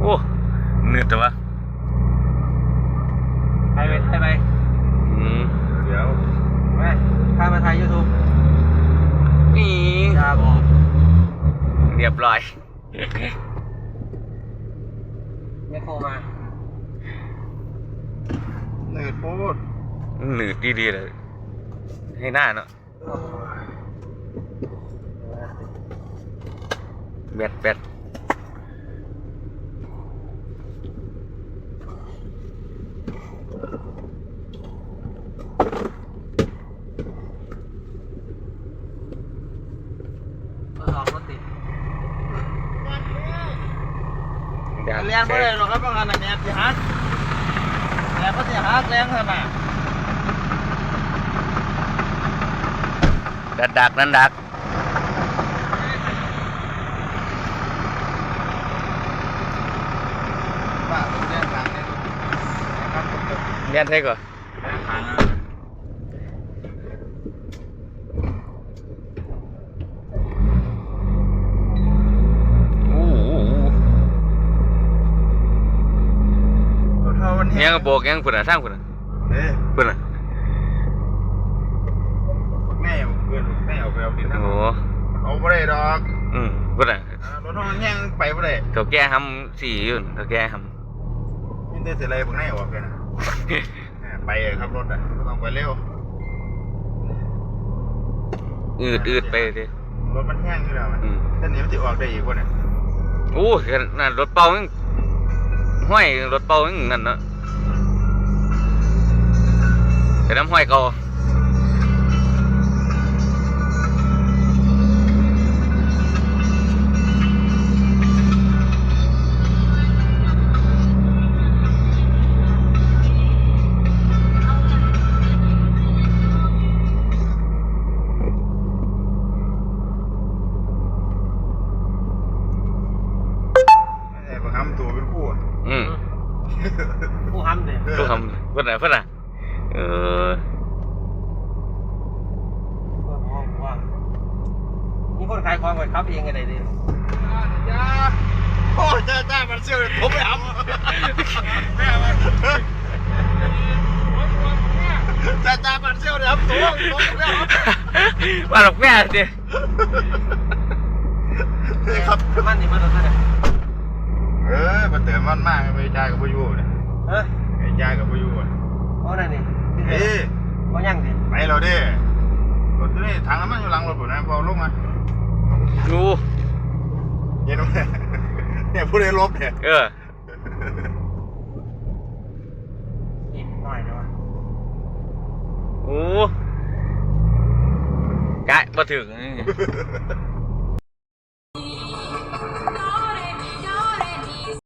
โอ้เนื้อแต่ว่าไปไปไปไปอืมเดี๋ยวไปพามาถ่ายยูทูบนี่อย่าบอกเรียบร้อยไม่โคมาหนืดโพูดหนืดดีๆเลยให้หน้าเนาะ แบดแบดมาสองรถติดอยากแรงเท่าไรหรอกครับบางอันเนี่ยสิฮักแรงก็สิฮักแรงขนาดดักดักนั่นดัก ว่าเป็นเรื่องทางเนี่ยนะครับผมจะ เรี ยนเท่ก่อนแรงทางนะโอ้โหรถเท่าวันนี้ยังกระโบกยังปุ่นอะสร้างปุ่นอะเอ้ยปุ่นอะแม่เพื่อนแม่เอาไปเอาดินนะโอ้โหเอาไปได้ดอกอืมปุ่นอะอ่ารถเท่าแย่งไปไปได้เขาแก้ทำสี่อยุ่นเขาแก้ทยิ่งได้เสียอะไรพวกนี้ออกกันนะำแหม่ ไปเลยครับรถอะไม่ต้องไปเร็วอืดอืดไปดิรถมันแห้งอยู่แล้วมันอืมเส้นนี้มันจะออกได้อีกวะเนี่ยโอ้ขนาดรถเป่ายังห้อยรถเป่ายังนั่นเนาะแต่น้ำห้อยเก่าำตัวเป็นคู่อะอืมผู้ทำเนี่ยตู้ทำปุ่นอะปุ่นอะเออว่างนี่คนขายของไปครับเองไงดิจ้าโอ้จ้าจ้ามันเชื่อผมไม่ทำแม่มันจ้าจ้ามันเชื่อเลยครับตัวตัวเรื่องมาหลอกแม่สินี่ครับมันนี่มันอะไรเออ มาเติมมันมากไปจ่ายกับพายุเนี่ยเฮ้ยไปจ่ายกับพายุอะเอาไหนนี่เอ้ยเขายังดิไปเราดิรถตัวนี้ทางน้ำมันอยู่หลังรถผมนะพอลงมาดูเห็นไหมเนี่ยผู้ใดลบเนี่ยเออนิดหน่อยเดียวโอ้กะมาถึง